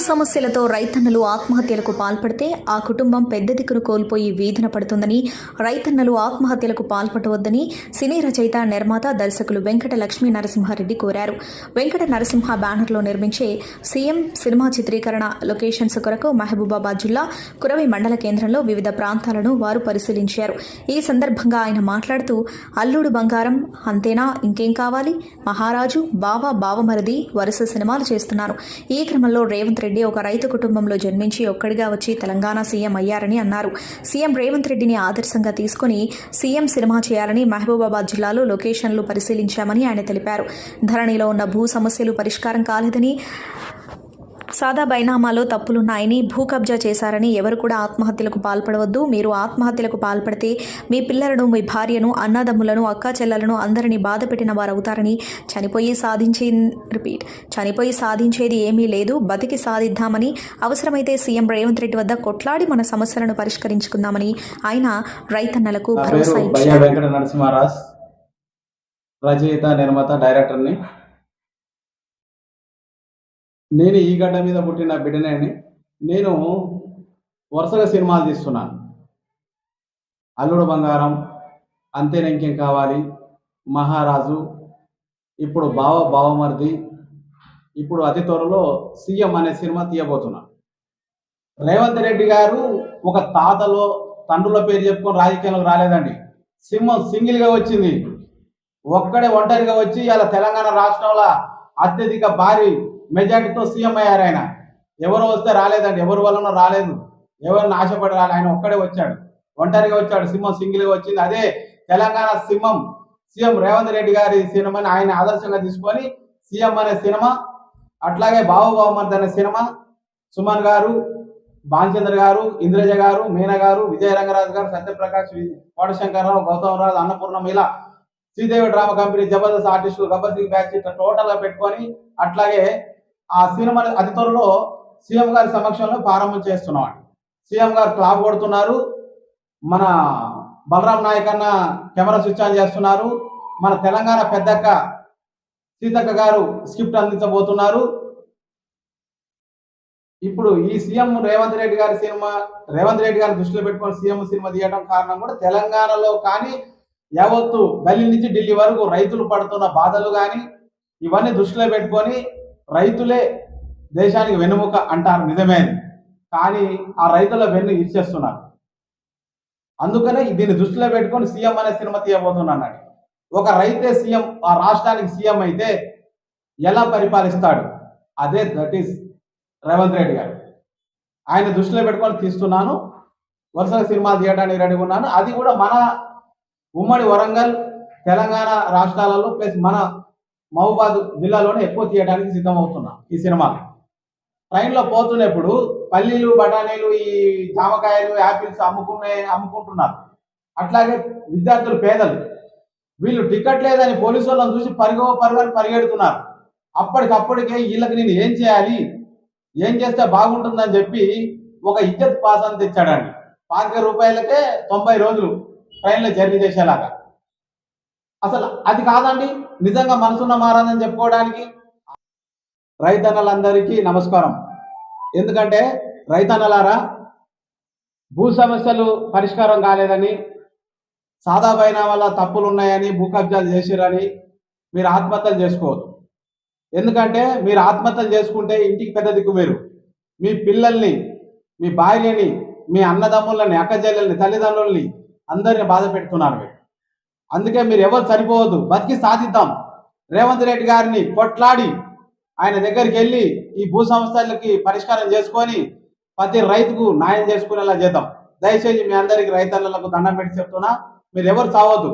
సమస్యలతో రైతన్నలు ఆత్మహత్యలకు పాల్పడితే ఆ కుటుంబం పెద్ద దిక్కును కోల్పోయి వీధిన పడుతుందని రైతన్నలు ఆత్మహత్యలకు పాల్పడవద్దని సినీ రచయిత నిర్మాత దర్శకులు వెంకట లక్ష్మీ నరసింహారెడ్డి కోరారు. వెంకట నరసింహ బ్యానర్లో నిర్మించే సీఎం సినిమా చిత్రీకరణ లొకేషన్స్ కొరకు మహబూబాబాద్ జిల్లా కురవి మండల కేంద్రంలో వివిధ ప్రాంతాలను వారు పరిశీలించారు. ఈ సందర్భంగా ఆయన మాట్లాడుతూ అల్లుడు బంగారం అంతేనా? ఇంకేం కావాలి? మహారాజు బావ బావమరిది వరుస సినిమాలు చేస్తున్నారు. ఈ క్రమంలో రేవంత్ రెడ్డి రెడ్డి ఒక రైతు కుటుంబంలో జన్మించి ఒక్కడిగా వచ్చి తెలంగాణ సీఎం అయ్యారని అన్నారు. సీఎం రేవంత్ రెడ్డిని ఆదర్శంగా తీసుకుని సీఎం సినిమా చేయాలని మహబూబాబాద్ జిల్లాలో లొకేషన్లు పరిశీలించామని ఆయన తెలిపారు. ధరణిలో ఉన్న భూ సమస్యలు పరిష్కారం కాలేదని సాదా బైనామాలో తప్పులున్నాయని భూ కబ్జా చేశారని ఎవరు కూడా ఆత్మహత్యలకు పాల్పడవద్దు. మీరు ఆత్మహత్యలకు పాల్పడితే మీ పిల్లలను మీ భార్యను అన్నదమ్ములను అక్కా చెల్లెలను అందరినీ బాధ పెట్టిన వారు అవుతారని చనిపోయి సాధించే రిపీట్ చనిపోయి సాధించేది ఏమీ లేదు. బతికి సాధిద్దామని అవసరమైతే సీఎం రేవంత్ రెడ్డి వద్ద కొట్లాడి మన సమస్యలను పరిష్కరించుకుందామని ఆయన రైతన్నలకు భరోసా ఇచ్చారు. రచయిత నిర్మాత డైరెక్టర్ని నేను ఈ గడ్డ మీద పుట్టిన బిడ్డనేని. నేను వరుసగా సినిమాలు తీస్తున్నాను. అల్లుడు బంగారం అంతే ఇంకేం కావాలి? మహారాజు ఇప్పుడు బావ బావమరిది ఇప్పుడు అతి త్వరలో సీఎం అనే సినిమా తీయబోతున్నా. రేవంత్ రెడ్డి గారు ఒక తాతలో తండ్రుల పేరు చెప్పుకొని రాజకీయంలోకి రాలేదండి. సింహం సింగిల్గా వచ్చింది. ఒక్కడే ఒంటరిగా వచ్చి ఇలా తెలంగాణ రాష్ట్రంలో అత్యధిక భారీ మెజార్టీతో సీఎం అయ్యారు ఆయన. ఎవరు వస్తే రాలేదండి. ఎవరి వలన రాలేదు. ఎవరిని ఆశపడి రాలేదు ఆయన ఒక్కడే వచ్చాడు. ఒంటరిగా వచ్చాడు. సింహం సింగిల్గా వచ్చింది. అదే తెలంగాణ సింహం సీఎం రేవంత్ రెడ్డి గారి సినిమాని ఆయన ఆదర్శంగా తీసుకొని సీఎం అనే సినిమా అట్లాగే బాబు అనే సినిమా సుమన్ గారు భాన్చంద్ర గారు ఇంద్రజ గారు మీనా గారు విజయ రంగరాజు గారు సత్యప్రకాష్ వి- కోటశంకరరావు గౌతమ్ రాజు అన్నపూర్ణం ఇలా శ్రీదేవి డ్రామా కంపెనీ జబర్దస్త్ ఆర్టిస్టులు గబ్బర్ సింగ్ బ్యాచ్ ఇట్లా టోటల్గా పెట్టుకొని అట్లాగే ఆ సినిమాని అతి త్వరలో సీఎం గారి సమక్షంలో ప్రారంభం చేస్తున్నాం. సీఎం గారు క్లాప్ కొడుతున్నారు. మన బలరాం నాయక్ అన్న కెమెరా స్విచ్ ఆన్ చేస్తున్నారు. మన తెలంగాణ పెద్దక్క సీతక్క గారు స్క్రిప్ట్ అందించబోతున్నారు. ఇప్పుడు ఈ సీఎం రేవంత్ రెడ్డి గారి సినిమా రేవంత్ రెడ్డి గారి దృష్టిలో పెట్టుకొని సీఎం సినిమా తీయడం కారణం కూడా తెలంగాణలో కానీ యావత్తు గల్లీ నుంచి ఢిల్లీ వరకు రైతులు పడుతున్న బాధలు కానీ ఇవన్నీ దృష్టిలో పెట్టుకొని రైతులే దేశానికి వెన్నుముక అంటారు. నిజమే కానీ ఆ రైతుల వెన్ను ఇచ్చేస్తున్నారు అందుకనే దీన్ని దృష్టిలో పెట్టుకొని సీఎం అనే సినిమా తీయబోతున్నాను ఒక రైతే సీఎం ఆ రాష్ట్రానికి సీఎం అయితే ఎలా పరిపాలిస్తాడు? అదే దట్ ఈస్ రేవంత్ రెడ్డి గారు. ఆయన దృష్టిలో పెట్టుకొని తీస్తున్నాను. వరుసగా సినిమాలు తీయడానికి రెడీగా ఉన్నాను. అది కూడా మన ఉమ్మడి వరంగల్ తెలంగాణ రాష్ట్రాలలో ప్లస్ మన మహబూబాద్ జిల్లాలోనే ఎక్కువ తీయడానికి సిద్ధమవుతున్నా ఈ సినిమా. ట్రైన్లో పోతున్నప్పుడు పల్లీలు బఠానీలు ఈ జామకాయలు యాపిల్స్ అమ్ముకునే అమ్ముకుంటున్నారు. అట్లాగే విద్యార్థులు పేదలు. వీళ్ళు టికెట్ లేదని పోలీసు వాళ్ళని చూసి పరిగో పరుగని పరిగెడుతున్నారు. అప్పటికప్పటికే వీళ్ళకి నేను ఏం చేయాలి? ఏం చేస్తే బాగుంటుందని చెప్పి ఒక ఇజ్జత్ పాస్ అని తెచ్చాడండి. పాతిక రూపాయలకే తొంభై రోజులు ట్రైన్లో జర్నీ చేసేలాగా. అసలు అది కాదండి నిజంగా మనసున్న మారాదని చెప్పుకోవడానికి. రైతన్నలందరికీ నమస్కారం. ఎందుకంటే రైతన్నలారా భూ సమస్యలు పరిష్కారం కాలేదని సాదా బైనా వల్ల తప్పులు ఉన్నాయని భూ కబ్జాలు చేసిరని మీరు ఆత్మహత్యలు చేసుకోవద్దు. ఎందుకంటే మీరు ఆత్మహత్యలు చేసుకుంటే ఇంటికి పెద్ద దిక్కు మీరు మీ పిల్లల్ని మీ భార్యని మీ అన్నదమ్ములని అక్కచెల్లెల్ని తల్లిదండ్రుల్ని అందరిని బాధ పెడుతున్నారు మీరు. అందుకే మీరు ఎవరు సరిపోవద్దు. బతికి సాధిద్దాం. రేవంత్ రెడ్డి గారిని కొట్లాడి ఆయన దగ్గరికి వెళ్ళి ఈ భూ సమస్యలకి పరిష్కారం చేసుకొని ప్రతి రైతుకు న్యాయం చేసుకునేలా చేద్దాం. దయచేసి మీ అందరికి రైతన్నలకు దండం పెట్టి చెప్తున్నా మీరు ఎవరు చావద్దు.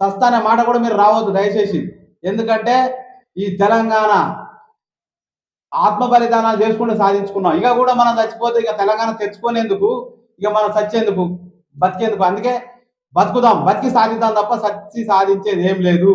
సస్తానే మాట కూడా మీరు రావద్దు దయచేసి. ఎందుకంటే ఈ తెలంగాణ ఆత్మ బలిదానాలు చేసుకుంటూ సాధించుకున్నాం. ఇక కూడా మనం చచ్చిపోతే ఇక తెలంగాణ తెచ్చుకునేందుకు ఇక మనం చచ్చేందుకు బతికేందుకు. అందుకే బతుకుదాం బతికి సాధిద్దాం తప్ప సచ్చి సాధించేది ఏం లేదు.